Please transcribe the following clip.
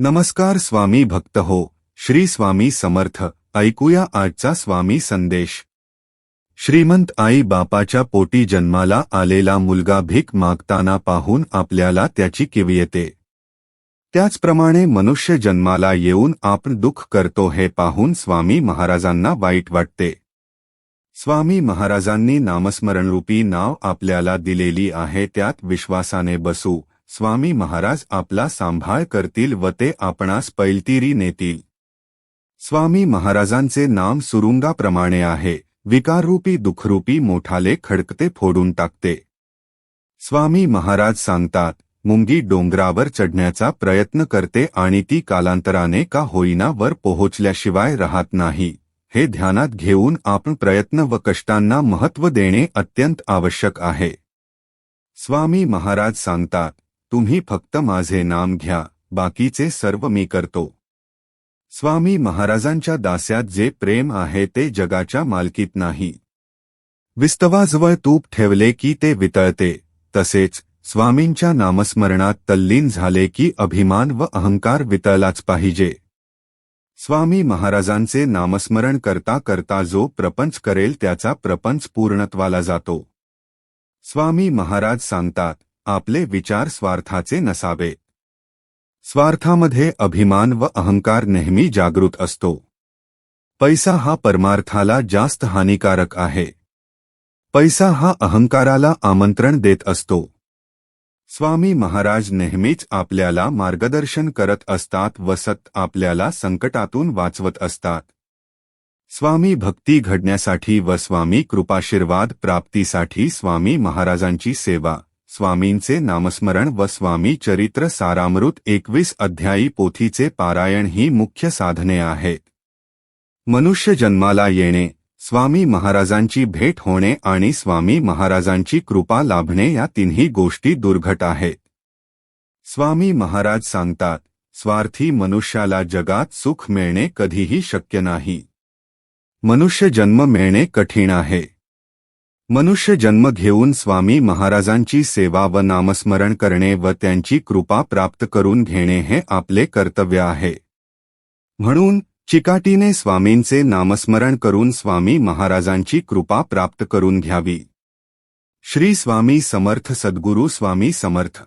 नमस्कार स्वामी भक्त हो श्री स्वामी समर्थ ऐकूया आजचा स्वामी संदेश. श्रीमंत आई बापाच्या पोटी जन्माला आलेला मुलगा भीक मागताना पाहून आपल्याला त्याची किव येते. त्याचप्रमाणे मनुष्य जन्माला येऊन आपण दुःख करतो हे पाहून स्वामी महाराजांना वाईट वाटते. स्वामी महाराजांनी नामस्मरणरूपी नाव आपल्याला दिलेली आहे त्यात विश्वासाने बसू. स्वामी महाराज आपला सांभाळ करतील व ते आपणास पैलतीरी नेतील. स्वामी महाराजांचे नाम सुरुंगाप्रमाणे आहे विकाररूपी दुःखरूपी मोठाले खडकते फोडून टाकते. स्वामी महाराज सांगतात मुंगी डोंगरावर चढण्याचा प्रयत्न करते आणि ती कालांतराने का होईना वर पोहोचल्याशिवाय राहत नाही. हे ध्यानात घेऊन आपण प्रयत्न व कष्टांना महत्त्व देणे अत्यंत आवश्यक आहे. स्वामी महाराज सांगतात तुम्ही फक्त माझे नाम घ्या बाकीचे सर्व मी करतो. स्वामी महाराजांच्या दास्यात जे प्रेम आहे ते जगाच्या मालकीत नाही. विस्तवाजवळ तूप ठेवले की ते वितळते तसेच स्वामींच्या नामस्मरणात तल्लीन झाले की अभिमान व अहंकार वितळलाच पाहिजे. स्वामी महाराजांचे नामस्मरण करता करता जो प्रपंच करेल त्याचा प्रपंच पूर्णत्वाला जातो. स्वामी महाराज सांगतात आपले विचार स्वार्थाचे नसावेत स्वार्थामध्ये अभिमान व अहंकार नेहमी जागृत असतो. पैसा हा परमार्थाला जास्त हानिकारक आहे. पैसा हा अहंकाराला आमंत्रण देत असतो. स्वामी महाराज नेहमीच आपल्याला मार्गदर्शन करत असतात व सत आपल्याला संकटातून वाचवत असतात. स्वामी भक्ती घडण्यासाठी व स्वामी कृपाशीर्वाद प्राप्तीसाठी स्वामी महाराजांची सेवा. स्वामींचे नामस्मरण व स्वामी चरित्र सारामृत एकवीस अध्यायी पोथीचे पारायण ही मुख्य साधने आहेत. मनुष्य जन्माला येणे स्वामी महाराजांची भेट होणे आणि स्वामी महाराजांची कृपा लाभणे या तिन्ही गोष्टी दुर्घट आहेत. स्वामी महाराज सांगतात स्वार्थी मनुष्याला जगात सुख मिळणे कधीही शक्य नाही. मनुष्य जन्म मिळणे कठीण आहे. मनुष्य जन्म घेऊन स्वामी महाराजांची सेवा व नामस्मरण करणे व त्यांची कृपा प्राप्त करून घेणे हे आपले कर्तव्य आहे. म्हणून चिकाटीने स्वामींचे नामस्मरण करून स्वामी महाराजांची कृपा प्राप्त करून घ्यावी. श्री स्वामी समर्थ सद्गुरू स्वामी समर्थ.